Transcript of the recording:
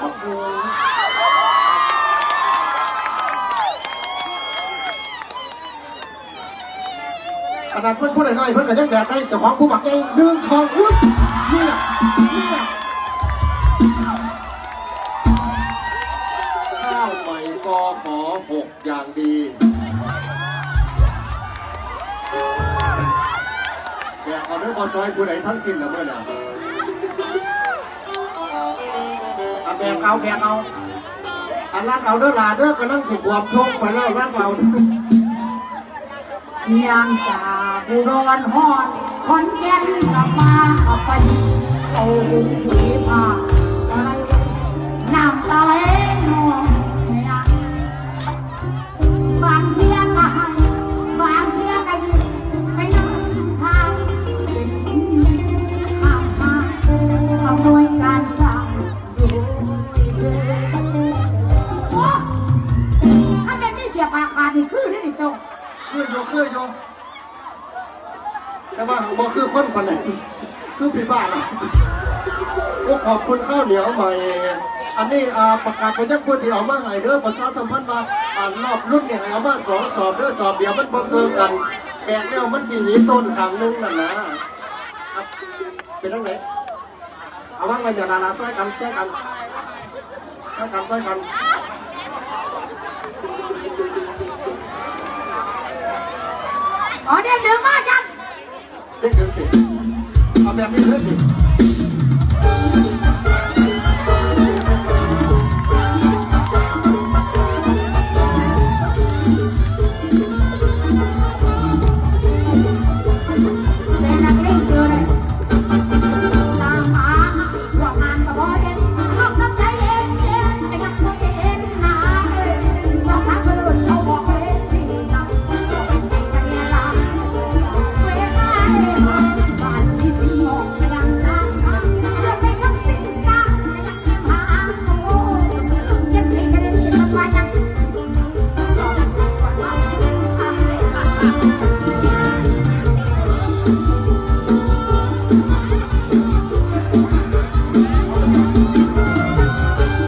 ขอบคุณขนาดเพื่อนพูดหน่อยๆเพื่อนก็ยังแบกได้แต่ของผู้หมักเองหนึ่งสองอึ๊บเนี่ยเนี่ยข้าวใหม่กอขอหกอย่างดีแบกเอาเรื่องบอซอยผู้ใดทั้งสิ้นนะเมื่อน่ะ บกเอาแบกเอาอันรักเอาเด้อลาเด้อกำลังสุขความโชคไปแล้วรักเรายังจากอุดรฮอดขอนแก่นกลับมาขับไปเอาหุ่นผีผ้า อโยคือโยแต่ว่าบ่คือคนปานไหนคือพี่บ้านอะโอ้ขอบคุณข้าวเหนียวใหม่ อันนี้อ่าประกาศไปยังผู้ที่เอามาให้เด้อประชาสัมพันธ์ว่าอ่านรอบรุ่นเนี่ยเอามาสองสอบเด้อสอบเดียวมันบ่เกินกันแบกแล้วมันสิหนีต้นขางนึงนั่นนะเป็นทั้งไหนเอาว่างไปเดี๋ยวลาลาซ้อยกันซ้อยกันซ้อยกันซ้อยกัน ทำว่ายัง